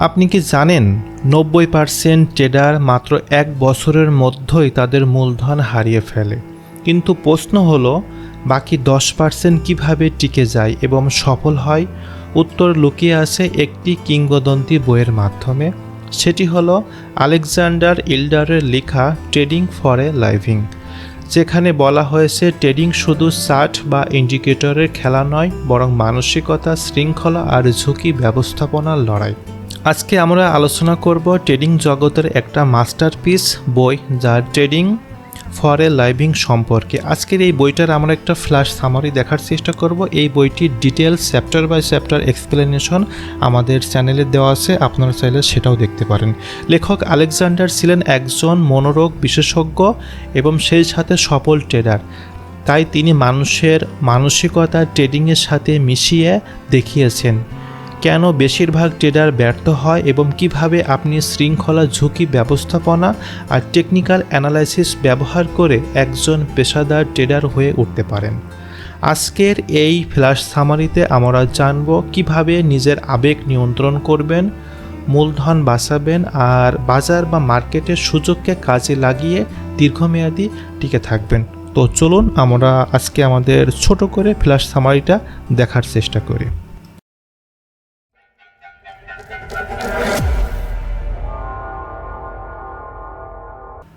আপনি কি জানেন, নব্বই পার্সেন্ট ট্রেডার মাত্র এক বছরের মধ্যেই তাদের মূলধন হারিয়ে ফেলে। কিন্তু প্রশ্ন হলো, বাকি দশ পার্সেন্ট কীভাবে টিকে যায় এবং সফল হয়? উত্তর লুকিয়ে আছে একটি কিংবদন্তি বইয়ের মাধ্যমে। সেটি হলো আলেকজান্ডার ইল্ডারের লেখা ট্রেডিং ফর এ লাইভিং যেখানে বলা হয়েছে, ট্রেডিং শুধু চার্ট বা ইন্ডিকেটরের খেলা নয়, বরং মানসিকতা, শৃঙ্খলা আর ঝুঁকি ব্যবস্থাপনার লড়াই। আজকে আমরা আলোচনা করব ট্রেডিং জগতের একটা মাস্টারপিস বই যা ট্রেডিং ফর এ লাইভিং সম্পর্কে। আজকের এই বইটার আমরা একটা ফ্ল্যাশ সামারি দেখার চেষ্টা করব। এই বইটির details chapter by chapter explanation আমাদের চ্যানেলে দেওয়া আছে, আপনারা চাইলে সেটাও দেখতে পারেন। লেখক আলেকজান্ডার ছিলেন একজন মনোরোগ বিশেষজ্ঞ এবং সেই সাথে সফল ট্রেডার তাই তিনি মানুষের মানসিকতা ট্রেডিংয়ের সাথে মিশিয়ে দেখিয়েছেন। কেন বেশিরভাগ ট্রেডার ব্যর্থ হয় এবং কীভাবে আপনি শৃঙ্খলা ঝুঁকি ব্যবস্থাপনা আর টেকনিক্যাল অ্যানালাইসিস ব্যবহার করে একজন পেশাদার ট্রেডার হয়ে উঠতে পারেন? আজকের এই ফ্ল্যাশ সামারিতে আমরা জানব কীভাবে নিজের আবেগ নিয়ন্ত্রণ করবেন, মূলধন বাঁচাবেন আর বাজার বা মার্কেটের সুযোগকে কাজে লাগিয়ে দীর্ঘমেয়াদী টিকে থাকবেন। তো চলুন আমরা আজকে আমাদের ছোট করে ফ্ল্যাশ সামারিটা দেখার চেষ্টা করি।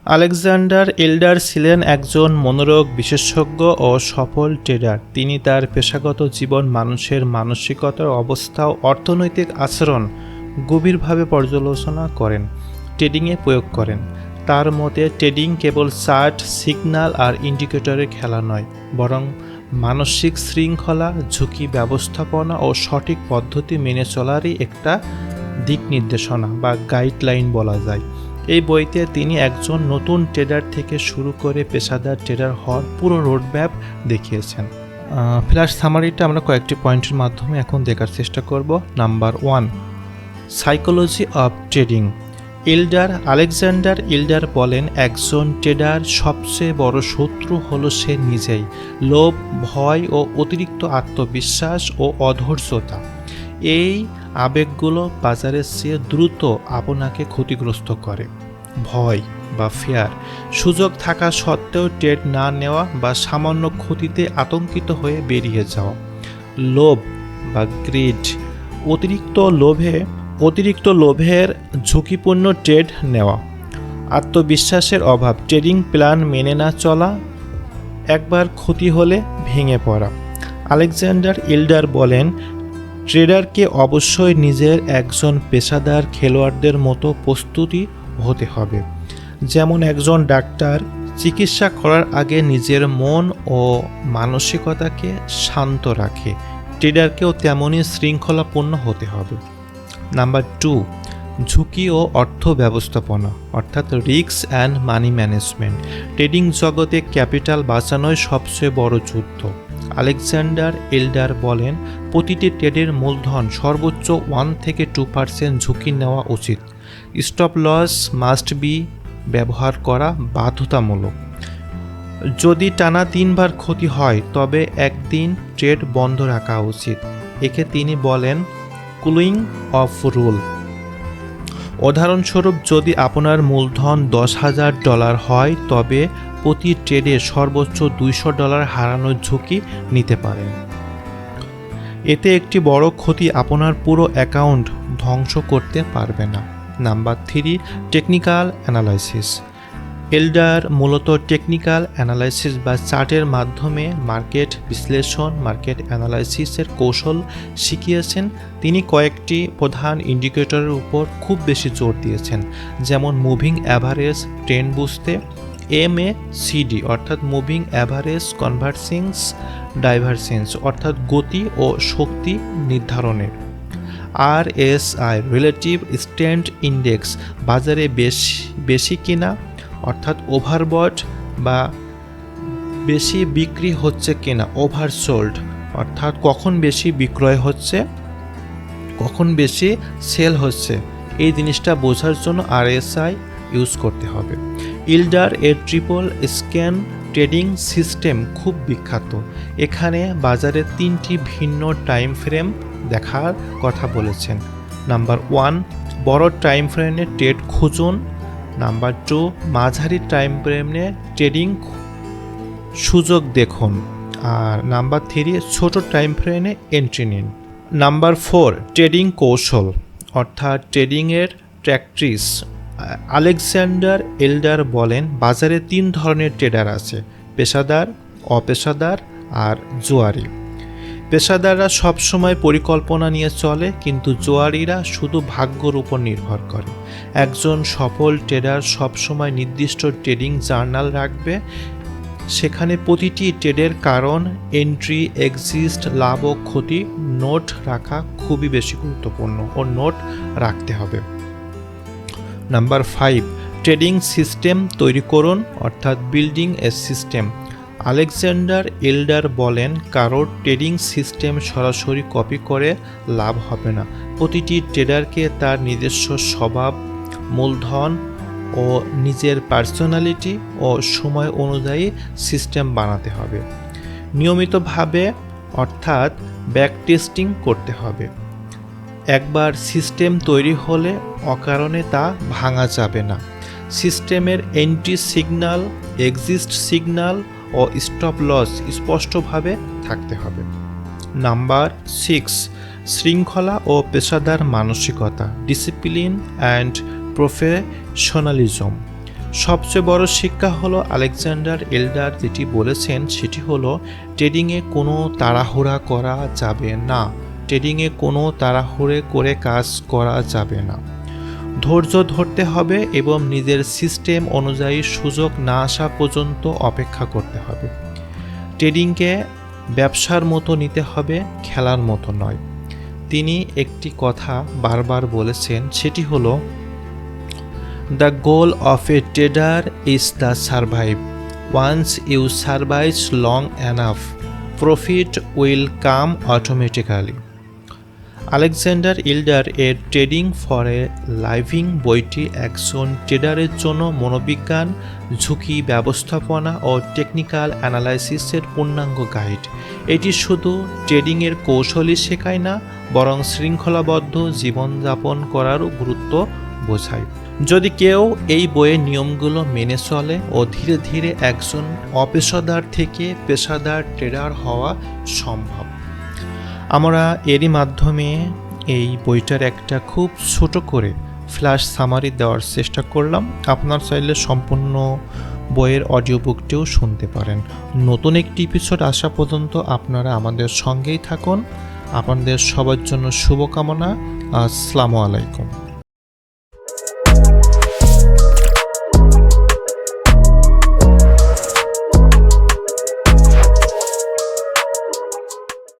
আলেকজান্ডার এল্ডার ছিলেন একজন মনোরোগ বিশেষজ্ঞ ও সফল ট্রেডার। তিনি তার পেশাগত জীবন, মানুষের মানসিকতার অবস্থা ও অর্থনৈতিক আচরণ গভীরভাবে পর্যালোচনা করেন, ট্রেডিংয়ে প্রয়োগ করেন। তার মতে, ট্রেডিং কেবল চার্ট সিগন্যাল আর ইন্ডিকেটরের খেলা নয়, বরং মানসিক শৃঙ্খলা, ঝুঁকি ব্যবস্থাপনা ও সঠিক পদ্ধতি মেনে চলারই একটা দিক নির্দেশনা বা গাইডলাইন বলা যায়। এই বইতে তিনি একজন নতুন ট্রেডার থেকে শুরু করে পেশাদার ট্রেডার হওয়ার পুরো রোডম্যাপ দেখিয়েছেন। ফ্ল্যাশ সামারিটা আমরা কয়েকটি পয়েন্টের মাধ্যমে এখন দেখার চেষ্টা করব। Number one psychology of trading Elder Alexander Elder বলেন, একজন ট্রেডার সবচেয়ে বড় শত্রু হলো সে নিজেই। লোভ, ভয় ও অতিরিক্ত আত্মবিশ্বাস ও অধৈর্যতা। এই আবেগগুলো বাজারের চেয়ে দ্রুত আপনাকে ক্ষতিগ্রস্ত করে। ভয় বা ফেয়ার সুযোগ থাকা সত্ত্বেও ট্রেড না নেওয়া বা সামান্য ক্ষতিতে আতঙ্কিত হয়ে বেরিয়ে যাওয়া। লোভ বা গ্রিড অতিরিক্ত লোভে, অতিরিক্ত লোভের ঝুঁকিপূর্ণ ট্রেড নেওয়া। আত্মবিশ্বাসের অভাব ট্রেডিং প্ল্যান মেনে না চলা, একবার ক্ষতি হলে ভেঙে পড়া। আলেকজান্ডার ইল্ডার বলেন ট্রেডারকে অবশ্যই নিজের একজন পেশাদার খেলোয়াড়দের মতো প্রস্তুতি হতে হবে। যেমন একজন ডাক্তার, চিকিৎসা করার আগে নিজের মন ও মানসিকতাকে শান্ত রাখে। ট্রেডারকেও তেমনই শৃঙ্খলাপূর্ণ হতে হবে। নাম্বার টু, ঝুঁকি ও অর্থ ব্যবস্থাপনা, অর্থাৎ risk and money management. Trading জগতে ক্যাপিটাল বাঁচানোই সবচেয়ে বড় যুদ্ধ। আলেকজান্ডার এল্ডার বলেন, প্রতিটি ট্রেডের মূলধন সর্বোচ্চ ওয়ান থেকে টু পার্সেন্ট ঝুঁকি নেওয়া উচিত। স্টপ লস মাস্ট বি ব্যবহার করা বাধ্যতামূলক। যদি টানা তিনবার ক্ষতি হয়, তবে একদিন ট্রেড বন্ধ রাখা উচিত। একে তিনি বলেন, কুলিং অফ রুল। উদাহরণস্বরূপ, যদি আপনার মূলধন দশ হাজার ডলার হয়, তবে প্রতি ট্রেডে সর্বোচ্চ দুইশো ডলার হারানোর ঝুঁকি নিতে পারেন। এতে একটি বড় ক্ষতি আপনার পুরো অ্যাকাউন্ট ধ্বংস করতে পারবে না। Number three, technical analysis. Elder মূলত টেকনিক্যাল অ্যানালাইসিস বা চার্টের মাধ্যমে মার্কেট বিশ্লেষণ মার্কেট অ্যানালাইসিসের কৌশল শিখিয়েছেন। তিনি কয়েকটি প্রধান ইন্ডিকেটরের উপর খুব বেশি জোর দিয়েছেন, যেমন মুভিং অ্যাভারেজ ট্রেন্ড বুঝতে এম এ সিডি অর্থাৎ মুভিং অ্যাভারেজ কনভার্সিংস ডাইভারসেন্স অর্থাৎ গতি ও শক্তি নির্ধারণের R S I relative stand index বাজারে বেশি বেশি কিনা অর্থাৎ ওভারবট বা বেশি বিক্রি হচ্ছে কিনা ওভারসোল্ড অর্থাৎ কখন বেশি বিক্রয় হচ্ছে, কখন বেশি সেল হচ্ছে, এই জিনিসটা বোঝার জন্য আরএসআই ইউজ করতে হবে। ইল্ডার এর ট্রিপল স্ক্যান ট্রেডিং সিস্টেম খুব বিখ্যাত। এখানে বাজারে তিনটি ভিন্ন টাইম ফ্রেম দেখার কথা বলেছেন। নাম্বার ওয়ান বড় টাইম ফ্রেমে ট্রেড খুঁজুন। নাম্বার টু, মাঝারি টাইম ফ্রেমে ট্রেডিং সুযোগ দেখুন। আর নাম্বার থ্রি ছোট টাইম ফ্রেমে এন্ট্রি নিন। নাম্বার ফোর ট্রেডিং কৌশল, অর্থাৎ ট্রেডিংয়ের প্র্যাকটিস আলেকজান্ডার এল্ডার বলেন, বাজারে তিন ধরনের ট্রেডার আছে, পেশাদার, অপেশাদার আর জুয়ারি। পেশাদাররা সবসময় পরিকল্পনা নিয়ে চলে, কিন্তু জোয়ারিরা শুধু ভাগ্যর উপর নির্ভর করে। একজন সফল ট্রেডার সবসময় নির্দিষ্ট ট্রেডিং জার্নাল রাখবে। সেখানে প্রতিটি ট্রেডের কারণ, এন্ট্রি, এক্সিস্ট, লাভ ও ক্ষতি নোট রাখা খুবই বেশি গুরুত্বপূর্ণ ও নোট রাখতে হবে। নাম্বার ফাইভ, ট্রেডিং সিস্টেম তৈরি করুন, অর্থাৎ building a system. Alexander Elder বলেন কারোর ট্রেডিং সিস্টেম সরাসরি কপি করে লাভ হবে না। প্রতিটি ট্রেডারকে তার নিজস্ব স্বভাব, মূলধন ও নিজের পার্সোনালিটি ও সময় অনুযায়ী সিস্টেম বানাতে হবে। নিয়মিতভাবে, অর্থাৎ ব্যাক টেস্টিং করতে হবে। একবার সিস্টেম তৈরি হলে অকারণে তা ভাঙা যাবে না। সিস্টেমের এন্ট্রি সিগন্যাল, এক্সিস্ট সিগন্যাল ও স্টপ লস স্পষ্টভাবে থাকতে হবে। নাম্বার সিক্স শৃঙ্খলা ও পেশাদার মানসিকতা ডিসিপ্লিন অ্যান্ড প্রফেশনালিজম সবচেয়ে বড় শিক্ষা হলো আলেকজান্ডার এল্ডার যেটি বলেছেন, সেটি হলো ট্রেডিংয়ে কোনো তাড়াহুড়া করা যাবে না। ট্রেডিংয়ে কোনো তাড়াহুড়ে করে কাজ করা যাবে না। ধৈর্য ধরতে হবে এবং নিজের সিস্টেম অনুযায়ী সুযোগ না আসা পর্যন্ত অপেক্ষা করতে হবে। ট্রেডিংকে ব্যবসার মতো নিতে হবে, খেলার মতো নয়। তিনি একটি কথা বারবার বলেছেন, সেটি হলো the goal of a trader is the survive once you survive long enough profit will come automatically Alexander Elder এর ট্রেডিং ফর এ লাইভিং বইটি একজন ট্রেডারের জন্য মনোবিজ্ঞান, ঝুঁকি ব্যবস্থাপনা ও টেকনিক্যাল অ্যানালাইসিসের পূর্ণাঙ্গ গাইড। এটি শুধু ট্রেডিংয়ের কৌশলই শেখায় না, বরং শৃঙ্খলাবদ্ধ জীবনযাপন করারও গুরুত্ব বোঝায়। যদি কেউ এই বইয়ের নিয়মগুলো মেনে চলে ও ধীরে ধীরে একজন অপেশাদার থেকে পেশাদার ট্রেডার হওয়া সম্ভব। আমরা এরই মাধ্যমে এই বইটার একটা খুব ছোট করে ফ্ল্যাশ সামারি দেওয়ার চেষ্টা করলাম। আপনার চাইলে সম্পূর্ণ বইয়ের অডিও বুকটিও শুনতে পারেন। নতুন একটি এপিসোড আসা পর্যন্ত আপনারা আমাদের সঙ্গেই থাকুন। আপনাদের সবার জন্য শুভকামনা। আসসালামু আলাইকুম।